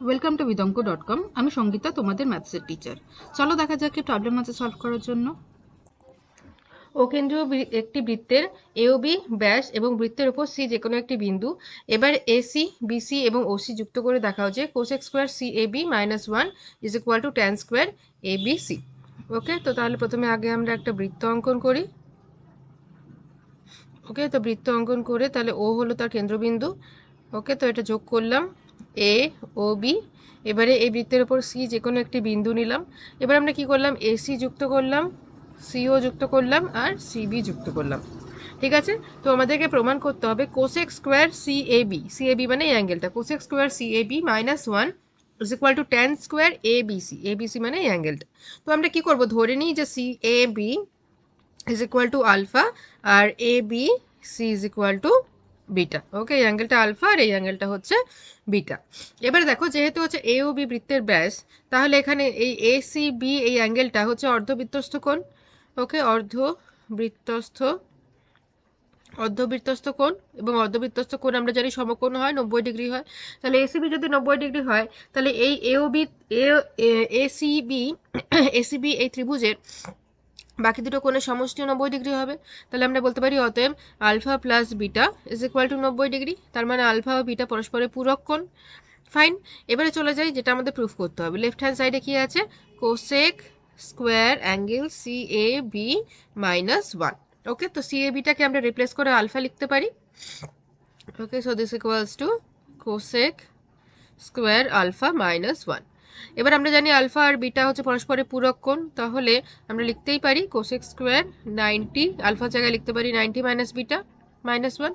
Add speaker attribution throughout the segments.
Speaker 1: Welcome to বিদঙ্ক dot com আমি সঙ্গীতা, তোমাদের ম্যাথসের teacher চলো দেখা যাক প্রবলেম আছে সলভ করার জন্য। ও কেন্দ্রীয় একটি বৃত্তের এওবি ব্যাস এবং বৃত্তের উপর সি যে কোনো একটি বিন্দু। এবার এ এসি বিসি এবং ওসি যুক্ত করে দেখা হচ্ছে cosec square C A B minus one is equal to tan square A B C okay তো তাহলে প্রথমে আগে আমরা একটা বৃত্ত অঙ্কন করি। ওকে তো বৃত্ত অঙ্কন করে তাহলে ও হলো তার কেন্দ্রবিন্দু। ওকে তো এটা যোগ করলাম। এ ও বি এবারে এই বৃত্তের উপর সি যে কোনো একটি বিন্দু নিলাম। এবার আমরা কি করলাম? এসি যুক্ত করলাম সিও যুক্ত করলাম, আর সিবি যুক্ত করলাম। ঠিক আছে? তো আমাদেরকে প্রমাণ করতে হবে cosec square C A B C A B মানে এই অ্যাঙ্গেলটা cosec square C A B minus one is equal to tan square A B C A B C মানে এই অ্যাঙ্গেলটা তো আমরা কি করব? ধরে নিই যে C A B is equal to alpha R A B C is equal to beta. Okay এই অ্যাঙ্গেলটা আলফা আর এই অ্যাঙ্গেলটা হচ্ছে বিটা। এবারে দেখো, যেহেতু হচ্ছে এ ও বি বৃত্তের ব্যাস, তাহলে এখানে এই এ সি বি এই অ্যাঙ্গেলটা হচ্ছে অর্ধবৃত্তস্থ কোণ। ওকে অর্ধ অর্ধবৃত্তস্থ অর্ধবৃত্তস্থ কোণ এবং অর্ধবৃত্তস্থ কোণ আমরা জানি সমকোণ হয়, নব্বই ডিগ্রি হয়। তাহলে এসিবি যদি নব্বই ডিগ্রি হয়, তাহলে এই এওবি এসিবি এসিবি এই ত্রিভুজের বাকি দুটো কোণের সমষ্টি নব্বই ডিগ্রি হবে। তাহলে আমরা বলতে পারি অতএব alpha plus beta is equal to নব্বই ডিগ্রি, তার মানে আলফা ও বিটা পরস্পরের পূরক কোণ। ফাইন এবারে চলে যাই, যেটা আমাদের প্রুফ করতে হবে। লেফট হ্যান্ড সাইডে কী আছে? Cosec square angle C A B minus one okay তো সি এ বিটাকে আমরা রিপ্লেস করে আলফা লিখতে পারি। Okay so this equals to cosec square alpha minus one এবার আমরা জানি আলফা আর বিটা হচ্ছে পরস্পরের পূরক কোণ, তাহলে আমরা লিখতেই পারি কোসেক স্কোয়ার নাইনটি আলফা জায়গায় লিখতে পারি ninety minus beta minus one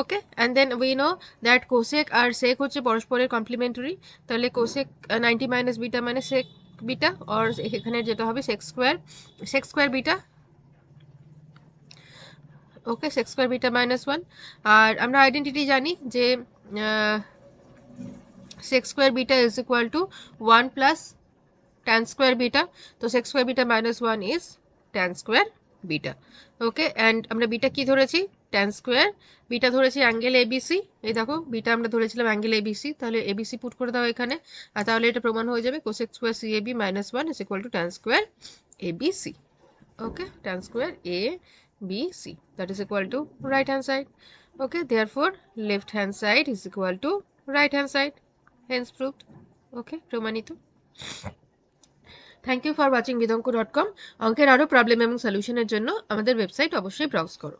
Speaker 1: okay and then we know that cosec R sec হচ্ছে পরস্পরের কমপ্লিমেন্টারি তাহলে কোসেক নাইনটি মাইনাস বিটা মানে সেক বিটা আর এখানে যেটা হবে sec square sec square beta okay sec square beta minus one আর আমরা identity জানি যে sec square beta is equal to one plus tan square beta তো sec square beta minus one is tan square beta okay and আমরা beta কি ধরেছি tan square beta ধরেছি angle A B C এই দেখো বিটা আমরা ধরেছিলাম অ্যাঙ্গেল এবিসি তাহলে এবিসি পুট করে দাও এখানে আর তাহলে এটা প্রমাণ হয়ে যাবে A B minus one is equal to tan square A B C okay tan square A B C that is equal to right hand side. Okay, therefore, left hand side is equal to right hand side. Hence proved okay প্রমাণিত thank you for watching বিদঙ্ক dot com অঙ্কের আরও problem এবং সলিউশনের জন্য আমাদের website অবশ্যই browse করো।